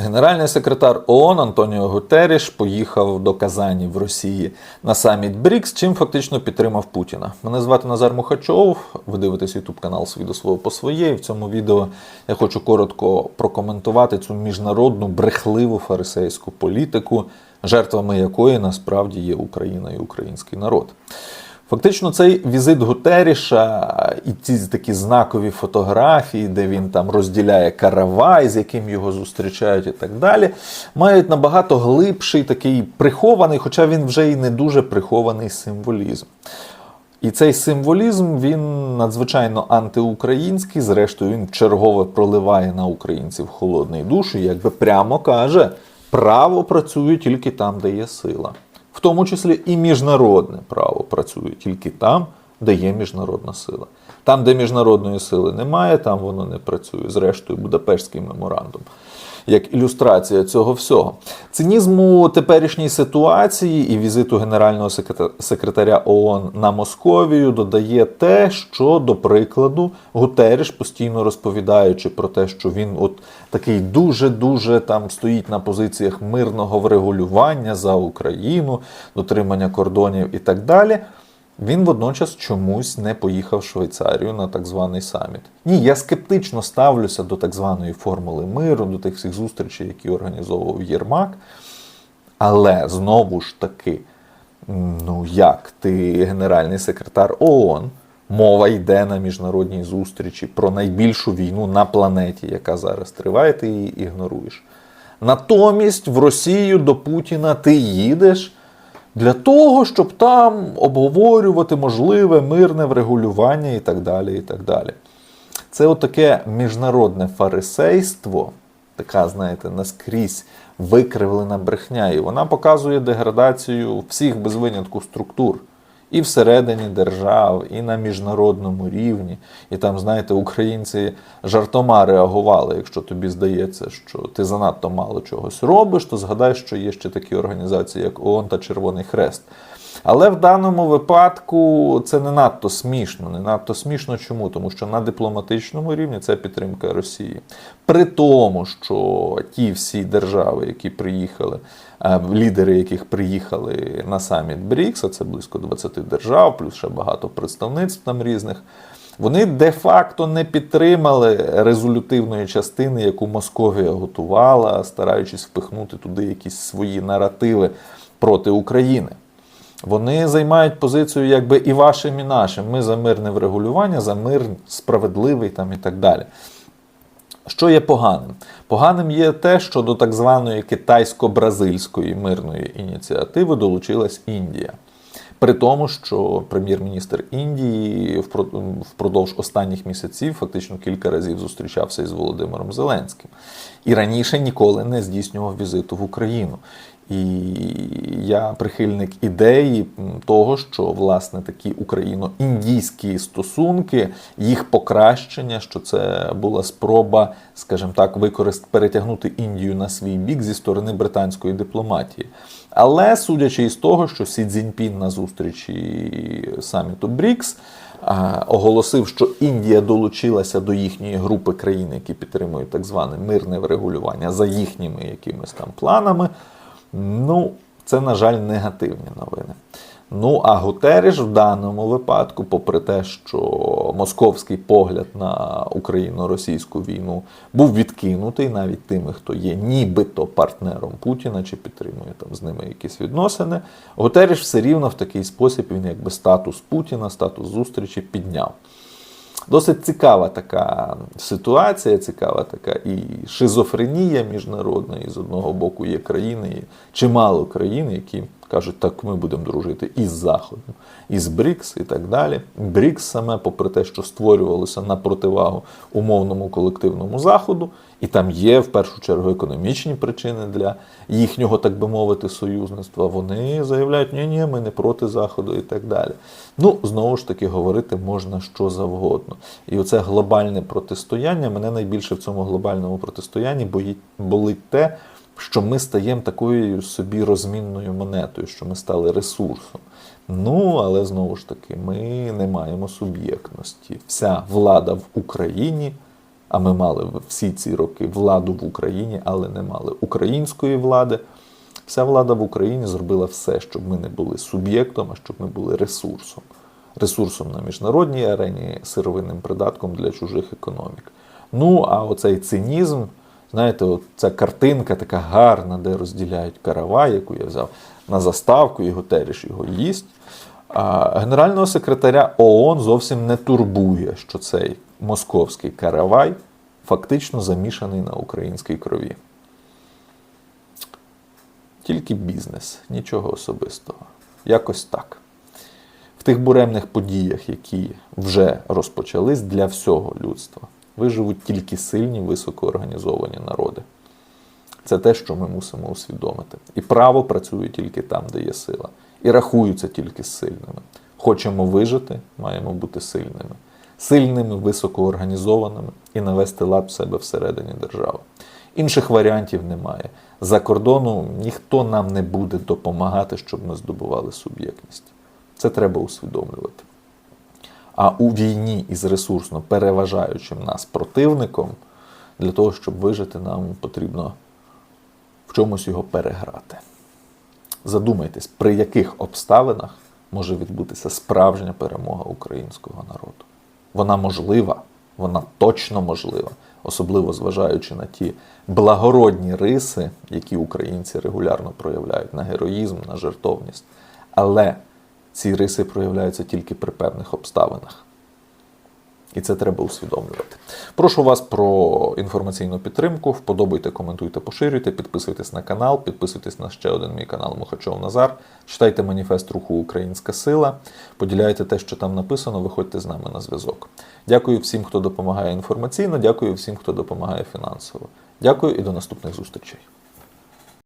Генеральний секретар ООН Антоніо Гутеріш поїхав до Казані в Росії на саміт БРІКС, чим фактично підтримав Путіна. Мене звати Назар Мухачов. Ви дивитесь ютуб канал «Свій до свого по своє. В цьому відео я хочу коротко прокоментувати цю міжнародну брехливу фарисейську політику, жертвами якої насправді є Україна і український народ. Фактично, цей візит Гутеріша і ці такі знакові фотографії, де він там розділяє каравай, з яким його зустрічають, і так далі, мають набагато глибший такий прихований, хоча він вже і не дуже прихований символізм. І цей символізм він надзвичайно антиукраїнський. Зрештою, він чергове проливає на українців холодний душ і якби прямо каже: право працює тільки там, де є сила. В тому числі і міжнародне право працює тільки там, де є міжнародна сила. Там, де міжнародної сили немає, там воно не працює. Зрештою, Будапештський меморандум. Як ілюстрація цього всього. Цинізму теперішньої ситуації і візиту генерального секретаря ООН на Московію додає те, що, до прикладу, Гутеріш, постійно розповідаючи про те, що він от такий дуже-дуже там стоїть на позиціях мирного врегулювання за Україну, дотримання кордонів і так далі. Він водночас чомусь не поїхав в Швейцарію на так званий саміт. Ні, я скептично ставлюся до так званої формули миру, до тих всіх зустрічей, які організовував Єрмак. Але знову ж таки, ну як ти генеральний секретар ООН, мова йде на міжнародній зустрічі про найбільшу війну на планеті, яка зараз триває, ти її ігноруєш. Натомість в Росію до Путіна ти їдеш для того, щоб там обговорювати можливе мирне врегулювання і так далі. і так далі. Це отаке міжнародне фарисейство, така, знаєте, наскрізь викривлена брехня. І вона показує деградацію всіх без винятку структур. І всередині держав, і на міжнародному рівні. І там, знаєте, українці жартома реагували. Якщо тобі здається, що ти занадто мало чогось робиш, то згадай, що є ще такі організації, як ООН та Червоний Хрест. Але в даному випадку це не надто смішно. Не надто смішно чому? Тому що на дипломатичному рівні це підтримка Росії. При тому, що ті всі держави, які приїхали, лідери, яких приїхали на саміт БРІКС, а це близько 20 держав, плюс ще багато представництв там різних. Вони де-факто не підтримали резолютивної частини, яку Московія готувала, стараючись впихнути туди якісь свої наративи проти України. Вони займають позицію, якби і вашим, і нашим. Ми за мирне врегулювання, за мир справедливий там і так далі. Що є поганим? Поганим є те, що до так званої китайсько-бразильської мирної ініціативи долучилась Індія. При тому, що прем'єр-міністр Індії впродовж останніх місяців фактично кілька разів зустрічався із Володимиром Зеленським і раніше ніколи не здійснював візиту в Україну. І я прихильник ідеї того, що власне такі україно-індійські стосунки, їх покращення, що це була спроба, скажімо так, використ перетягнути Індію на свій бік зі сторони британської дипломатії. Але судячи із того, що Сі Цзіньпін на зустрічі саміту БРІКС оголосив, що Індія долучилася до їхньої групи країн, які підтримують так зване мирне врегулювання за їхніми якимись там планами. Ну, це, на жаль, негативні новини. Ну, а Гутеріш в даному випадку, попри те, що московський погляд на україно-російську війну був відкинутий навіть тими, хто є нібито партнером Путіна чи підтримує там з ними якісь відносини, Гутеріш все рівно в такий спосіб він якби статус Путіна, статус зустрічі підняв. Досить цікава така ситуація, цікава така і шизофренія міжнародна. І з одного боку є країни, чимало країн, які кажуть, так ми будемо дружити із Заходом, із БРІКС і так далі. БРІКС саме, попри те, що створювалося на противагу умовному колективному заходу, і там є в першу чергу економічні причини для їхнього, так би мовити, союзництва. Вони заявляють, ні, ні, ми не проти Заходу і так далі. Ну, знову ж таки, говорити можна що завгодно. І оце глобальне протистояння мене найбільше в цьому глобальному протистоянні болить те що ми стаємо такою собі розмінною монетою, що ми стали ресурсом. Ну, але знову ж таки, ми не маємо суб'єктності. Вся влада в Україні А ми мали всі ці роки владу в Україні, але не мали української влади. Вся влада в Україні зробила все, щоб ми не були суб'єктом, а щоб ми були ресурсом. Ресурсом на міжнародній арені, сировинним придатком для чужих економік. Ну, а оцей цинізм, знаєте, от ця картинка така гарна, де розділяють каравай, яку я взяв на заставку, і Гутеріш його їсть. А генерального секретаря ООН зовсім не турбує, що цей московський каравай фактично замішаний на українській крові. Тільки бізнес, нічого особистого. Якось так. В тих буремних подіях, які вже розпочались для всього людства, виживуть тільки сильні, високоорганізовані народи. Це те, що ми мусимо усвідомити. І право працює тільки там, де є сила. І рахуються тільки з сильними. Хочемо вижити, маємо бути сильними. Сильними, високоорганізованими і навести лад в себе всередині держави. Інших варіантів немає. За кордону ніхто нам не буде допомагати, щоб ми здобували суб'єктність. Це треба усвідомлювати. А у війні із ресурсно переважаючим нас противником, для того, щоб вижити, нам потрібно в чомусь його переграти. Задумайтесь, при яких обставинах може відбутися справжня перемога українського народу. Вона можлива, вона точно можлива, особливо зважаючи на ті благородні риси, які українці регулярно проявляють на героїзм, на жертовність. Але ці риси проявляються тільки при певних обставинах. І це треба усвідомлювати. Прошу вас про інформаційну підтримку. Вподобайте, коментуйте, поширюйте, підписуйтесь на канал, підписуйтесь на ще один мій канал Мухачов Назар. Читайте маніфест руху Українська Сила, поділяйте те, що там написано, виходьте з нами на зв'язок. Дякую всім, хто допомагає інформаційно, дякую всім, хто допомагає фінансово. Дякую і до наступних зустрічей.